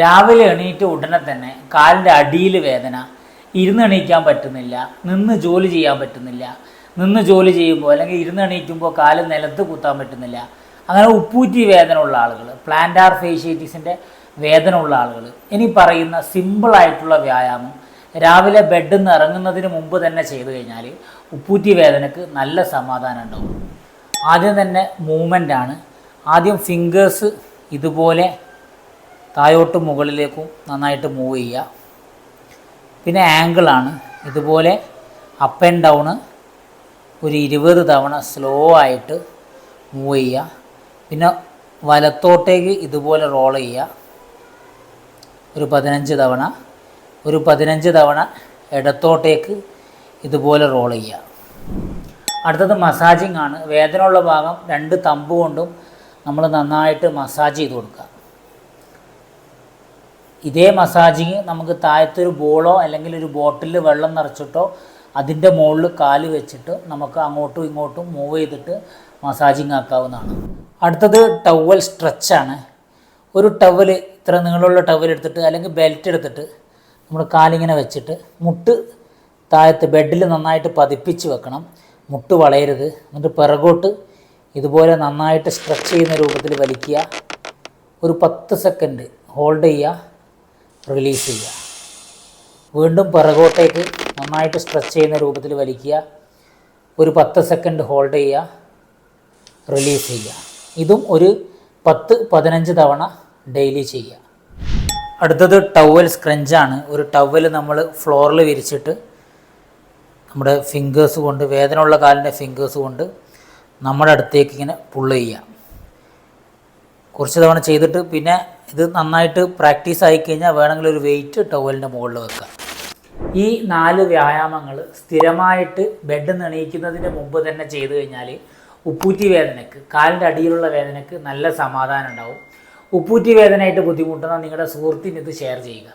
രാവിലെ എണീറ്റ് ഉടനെ തന്നെ കാലിന്റെ അടിയിൽ വേദന ഇരുന്ന് എണീക്കാൻ പറ്റുന്നില്ല നിന്ന് ജോലി ചെയ്യാൻ പറ്റുന്നില്ല നിന്ന് ജോലി ചെയ്യുമ്പോൾ അല്ലെങ്കിൽ ഇരുന്ന് എണീക്കുമ്പോൾ കാൽ നിലത്ത് കുത്താൻ പറ്റുന്നില്ല. അങ്ങനെ ഉപ്പൂറ്റി വേദന ഉള്ള ആളുകൾ പ്ലാന്റാർ ഫേഷ്യേറ്റീസിന്റെ വേദന ഉള്ള ആളുകൾ ഇനി പറയുന്ന സിമ്പിളായിട്ടുള്ള വ്യായാമം രാവിലെ ബെഡിൽ നിന്ന് ഇറങ്ങുന്നതിന് മുമ്പ് തന്നെ ചെയ്തു കഴിഞ്ഞാൽ ഉപ്പൂറ്റി വേദനക്ക് നല്ല സമാധാനം ഉണ്ടാവും. ആദ്യം തന്നെ മൂവ്മെന്റ് ആണ്. ആദ്യം ഫിംഗേഴ്സ് ഇതുപോലെ താഴോട്ടും മുകളിലേക്കും നന്നായിട്ട് മൂവ് ചെയ്യുക. പിന്നെ ആംഗിളാണ് ഇതുപോലെ അപ്പ് ആൻഡ് ഡൗണ് ഒരു ഇരുപത് തവണ സ്ലോ ആയിട്ട് മൂവ് ചെയ്യുക. പിന്നെ വലത്തോട്ടേക്ക് ഇതുപോലെ റോൾ ചെയ്യുക. ഒരു പതിനഞ്ച് തവണ ഒരു പതിനഞ്ച് തവണ ഇടത്തോട്ടേക്ക് ഇതുപോലെ റോൾ ചെയ്യുക. അടുത്തത് മസാജിങ് ആണ്. വേദനയുള്ള ഭാഗം രണ്ട് തമ്പ് കൊണ്ടും നമ്മൾ നന്നായിട്ട് മസാജ് ചെയ്ത് കൊടുക്കുക. ഇതേ മസാജിങ് നമുക്ക് താഴത്തൊരു ബോളോ അല്ലെങ്കിൽ ഒരു ബോട്ടിലിൽ വെള്ളം നിറച്ചിട്ടോ അതിന്റെ മുകളിൽ കാൽ വെച്ചിട്ട് നമുക്ക് അങ്ങോട്ടും ഇങ്ങോട്ടും മൂവ് ചെയ്തിട്ട് മസാജിങ് ആക്കാവുന്നതാണ്. അടുത്തത് ടവൽ സ്ട്രെച്ചാണ് ഒരു ടവൽ ഇത്ര നീളമുള്ള ടവൽ എടുത്തിട്ട് അല്ലെങ്കിൽ ബെൽറ്റ് എടുത്തിട്ട് നമ്മൾ കാലിങ്ങനെ വെച്ചിട്ട് മുട്ട് താഴത്ത് ബെഡിൽ നന്നായിട്ട് പതിപ്പിച്ച് വെക്കണം. മുട്ട് വളയരുത്. എന്നിട്ട് പിറകോട്ട് ഇതുപോലെ നന്നായിട്ട് സ്ട്രെച്ച് ചെയ്യുന്ന രൂപത്തിൽ വലിക്കുക. ഒരു പത്ത് സെക്കൻഡ് ഹോൾഡ് ചെയ്യുക. റിലീസ് ചെയ്യുക. വീണ്ടും പിറകോട്ടേക്ക് നന്നായിട്ട് സ്ട്രെച്ച് ചെയ്യുന്ന രൂപത്തിൽ വലിക്കുക. ഒരു പത്ത് സെക്കൻഡ് ഹോൾഡ് ചെയ്യുക. റിലീസ് ചെയ്യുക. ഇതും ഒരു പത്ത് പതിനഞ്ച് തവണ ഡെയിലി ചെയ്യുക. അടുത്തത് ടവൽ സ്ക്രഞ്ചാണ് ഒരു ടവൽ നമ്മൾ ഫ്ലോറിൽ വിരിച്ചിട്ട് നമ്മുടെ ഫിംഗേഴ്സ് കൊണ്ട് വേദന ഉള്ള കാലിന്റെ ഫിംഗേഴ്സ് കൊണ്ട് നമ്മുടെ അടുത്തേക്ക് ഇങ്ങനെ പുള്ള് ചെയ്യുക. കുറച്ച് തവണ ചെയ്തിട്ട് പിന്നെ ഇത് നന്നായിട്ട് പ്രാക്ടീസ് ആയി കഴിഞ്ഞാൽ വേണമെങ്കിൽ ഒരു വെയിറ്റ് ടവലിന്റെ മുകളിൽ വെക്കുക ഈ നാല് വ്യായാമങ്ങൾ സ്ഥിരമായിട്ട് ബെഡ് നെണീക്കുന്നതിന് മുമ്പ് തന്നെ ചെയ്തു കഴിഞ്ഞാൽ ഉപ്പൂറ്റി വേദനയ്ക്ക് കാലിന്റെ അടിയിലുള്ള വേദനയ്ക്ക് നല്ല സമാധാനം ഉണ്ടാവും. ഉപ്പൂറ്റി വേദനയായിട്ട് ബുദ്ധിമുട്ടുന്ന നിങ്ങളുടെ സുഹൃത്തിന് ഇത് ഷെയർ ചെയ്യുക.